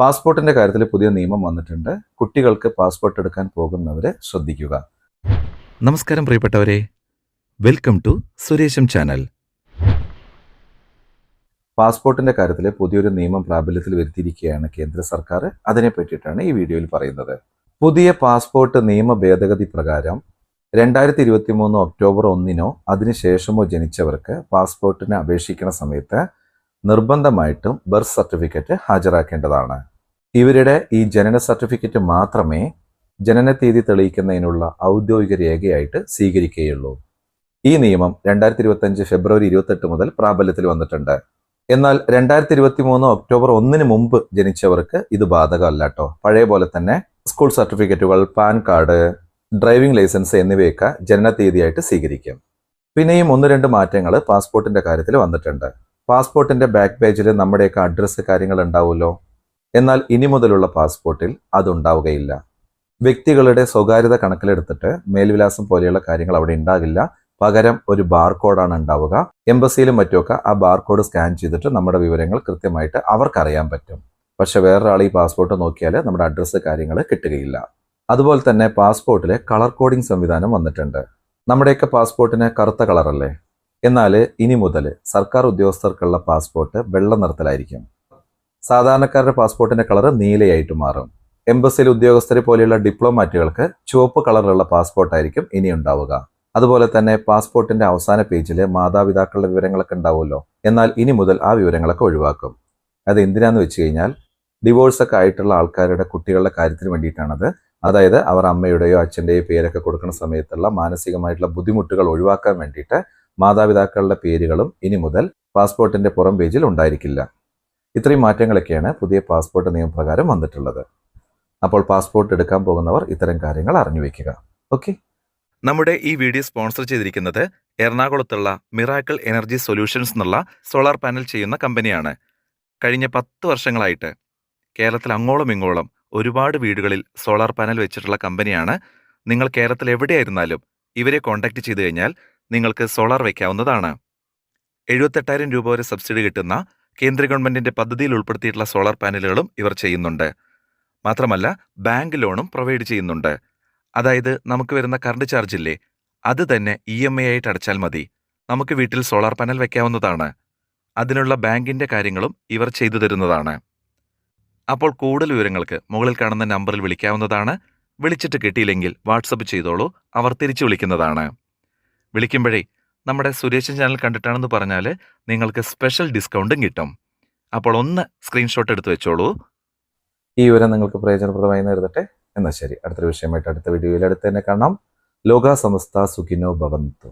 പാസ്പോർട്ടിന്റെ കാര്യത്തിൽ പുതിയ നിയമം വന്നിട്ടുണ്ട്. കുട്ടികൾക്ക് പാസ്പോർട്ട് എടുക്കാൻ പോകുന്നവരെ ശ്രദ്ധിക്കുക. നമസ്കാരം പ്രിയപ്പെട്ടവരെ. വെൽക്കം ടു സുരേഷം ചാനൽ. പാസ്പോർട്ടിന്റെ കാര്യത്തിൽ പുതിയൊരു നിയമം പ്രാബല്യത്തിൽ വരുത്തിയിരിക്കുകയാണ് കേന്ദ്ര സർക്കാർ. അതിനെ പറ്റിയിട്ടാണ് ഈ വീഡിയോയിൽ പറയുന്നത്. പുതിയ പാസ്പോർട്ട് നിയമ ഭേദഗതി പ്രകാരം രണ്ടായിരത്തി ഇരുപത്തി മൂന്ന് ഒക്ടോബർ ഒന്നിനോ അതിനുശേഷമോ ജനിച്ചവർക്ക് പാസ്പോർട്ടിന് അപേക്ഷിക്കുന്ന സമയത്ത് നിർബന്ധമായിട്ടും ബർത്ത് സർട്ടിഫിക്കറ്റ് ഹാജരാക്കേണ്ടതാണ്. ഇവരുടെ ഈ ജനന സർട്ടിഫിക്കറ്റ് മാത്രമേ ജനന തീയതി തെളിയിക്കുന്നതിനുള്ള ഔദ്യോഗിക രേഖയായിട്ട് സ്വീകരിക്കുകയുള്ളൂ. ഈ നിയമം രണ്ടായിരത്തി ഇരുപത്തഞ്ച് ഫെബ്രുവരി ഇരുപത്തെട്ട് മുതൽ പ്രാബല്യത്തിൽ വന്നിട്ടുണ്ട്. എന്നാൽ രണ്ടായിരത്തി ഇരുപത്തി മൂന്ന് ഒക്ടോബർ ഒന്നിന് മുമ്പ് ജനിച്ചവർക്ക് ഇത് ബാധകമല്ല കേട്ടോ. പഴയ പോലെ തന്നെ സ്കൂൾ സർട്ടിഫിക്കറ്റുകൾ പാൻ കാർഡ് ഡ്രൈവിംഗ് ലൈസൻസ് എന്നിവയൊക്കെ ജനന തീയതിയായിട്ട് സ്വീകരിക്കും. പിന്നെയും ഒന്ന് രണ്ട് മാറ്റങ്ങൾ പാസ്പോർട്ടിന്റെ കാര്യത്തിൽ വന്നിട്ടുണ്ട്. പാസ്പോർട്ടിന്റെ ബാക്ക് പേജിൽ നമ്മുടെയൊക്കെ അഡ്രസ്സ് കാര്യങ്ങൾ ഉണ്ടാവുമല്ലോ എന്നാൽ ഇനി മുതലുള്ള പാസ്പോർട്ടിൽ അതുണ്ടാവുകയില്ല. വ്യക്തികളുടെ സ്വകാര്യത കണക്കിലെടുത്തിട്ട് മേൽവിലാസം പോലെയുള്ള കാര്യങ്ങൾ അവിടെ ഉണ്ടാകില്ല. പകരം ഒരു ബാർകോഡാണ് ഉണ്ടാവുക. എംബസിയിലും മറ്റുമൊക്കെ ആ ബാർകോഡ് സ്കാൻ ചെയ്തിട്ട് നമ്മുടെ വിവരങ്ങൾ കൃത്യമായിട്ട് അവർക്കറിയാൻ പറ്റും. പക്ഷെ വേറൊരാൾ ഈ പാസ്പോർട്ട് നോക്കിയാൽ നമ്മുടെ അഡ്രസ്സ് കാര്യങ്ങൾ കിട്ടുകയില്ല. അതുപോലെ തന്നെ പാസ്പോർട്ടിലെ കളർ കോഡിംഗ് സംവിധാനം വന്നിട്ടുണ്ട്. നമ്മുടെയൊക്കെ പാസ്പോർട്ടിന് കറുത്ത കളറല്ലേ? എന്നാൽ ഇനി മുതൽ സർക്കാർ ഉദ്യോഗസ്ഥർക്കുള്ള പാസ്പോർട്ട് വെള്ള നിറത്തിലായിരിക്കും. സാധാരണക്കാരുടെ പാസ്പോർട്ടിന്റെ കളർ നീലയായിട്ട് മാറും. എംബസിയിലെ ഉദ്യോഗസ്ഥരെ പോലെയുള്ള ഡിപ്ലോമാറ്റുകൾക്ക് ചുവപ്പ് കളറിലുള്ള പാസ്പോർട്ടായിരിക്കും ഇനി ഉണ്ടാവുക. അതുപോലെ തന്നെ പാസ്പോർട്ടിന്റെ അവസാന പേജിൽ മാതാപിതാക്കളുടെ വിവരങ്ങളൊക്കെ ഉണ്ടാവുമല്ലോ. എന്നാൽ ഇനി മുതൽ ആ വിവരങ്ങളൊക്കെ ഒഴിവാക്കും. അത് എന്തിനാന്ന് വെച്ച് കഴിഞ്ഞാൽ ഡിവോഴ്സൊക്കെ ആയിട്ടുള്ള ആൾക്കാരുടെ കുട്ടികളുടെ കാര്യത്തിന് വേണ്ടിയിട്ടാണത്. അതായത് അവർ അമ്മയുടെയോ അച്ഛന്റെയോ പേരൊക്കെ കൊടുക്കുന്ന സമയത്തുള്ള മാനസികമായിട്ടുള്ള ബുദ്ധിമുട്ടുകൾ ഒഴിവാക്കാൻ വേണ്ടിയിട്ട് മാതാപിതാക്കളുടെ പേരുകളും ഇനി മുതൽ പാസ്പോർട്ടിന്റെ പുറം പേജിൽ ഉണ്ടായിരിക്കില്ല. ഇത്രയും മാറ്റങ്ങളൊക്കെയാണ് പുതിയ പാസ്പോർട്ട് നിയമപ്രകാരം വന്നിട്ടുള്ളത്. അപ്പോൾ പാസ്പോർട്ട് എടുക്കാൻ പോകുന്നവർ ഇത്തരം കാര്യങ്ങൾ അറിഞ്ഞു വെക്കുക. ഓക്കെ? നമ്മുടെ ഈ വീഡിയോ സ്പോൺസർ ചെയ്തിരിക്കുന്നത് എറണാകുളത്തുള്ള മിറാക്കിൾ എനർജി സൊല്യൂഷൻസ് എന്നുള്ള സോളാർ പാനൽ ചെയ്യുന്ന കമ്പനിയാണ്. കഴിഞ്ഞ പത്ത് വർഷങ്ങളായിട്ട് കേരളത്തിൽ അങ്ങോളം ഇങ്ങോളം ഒരുപാട് വീടുകളിൽ സോളാർ പാനൽ വെച്ചിട്ടുള്ള കമ്പനിയാണ്. നിങ്ങൾ കേരളത്തിൽ എവിടെയായിരുന്നാലും ഇവരെ കോൺടാക്ട് ചെയ്തു കഴിഞ്ഞാൽ നിങ്ങൾക്ക് സോളാർ വയ്ക്കാവുന്നതാണ്. എഴുപത്തെട്ടായിരം രൂപ വരെ സബ്സിഡി കിട്ടുന്ന കേന്ദ്ര ഗവൺമെന്റിന്റെ പദ്ധതിയിൽ ഉൾപ്പെടുത്തിയിട്ടുള്ള സോളാർ പാനലുകളും ഇവർ ചെയ്യുന്നുണ്ട്. മാത്രമല്ല ബാങ്ക് ലോണും പ്രൊവൈഡ് ചെയ്യുന്നുണ്ട്. അതായത് നമുക്ക് വരുന്ന കറണ്ട് ചാർജ് ഇല്ലേ അത് തന്നെ ഇ എം ഐ ആയിട്ട് അടച്ചാൽ മതി. നമുക്ക് വീട്ടിൽ സോളാർ പാനൽ വയ്ക്കാവുന്നതാണ്. അതിനുള്ള ബാങ്കിന്റെ കാര്യങ്ങളും ഇവർ ചെയ്തു തരുന്നതാണ്. അപ്പോൾ കൂടുതൽ വിവരങ്ങൾക്ക് മുകളിൽ കാണുന്ന നമ്പറിൽ വിളിക്കാവുന്നതാണ്. വിളിച്ചിട്ട് കിട്ടിയില്ലെങ്കിൽ വാട്സപ്പ് ചെയ്തോളൂ. അവർ തിരിച്ചു വിളിക്കുന്നതാണ്. വിളിക്കുമ്പോഴേ നമ്മുടെ സുരേഷൻ ചാനൽ കണ്ടിട്ടാണെന്ന് പറഞ്ഞാൽ നിങ്ങൾക്ക് സ്പെഷ്യൽ ഡിസ്കൗണ്ടും കിട്ടും. അപ്പോൾ ഒന്ന് സ്ക്രീൻഷോട്ട് എടുത്ത് വെച്ചോളൂ. ഈ വിവരം നിങ്ങൾക്ക് പ്രയോജനപ്രദമായി നേരിടട്ടെ എന്നാൽ ശരി അടുത്തൊരു വിഷയമായിട്ട് അടുത്ത വീഡിയോയിൽ അടുത്ത് തന്നെ കാണാം. ലോക സമസ്ത സുഖിനോ ഭവന്തു.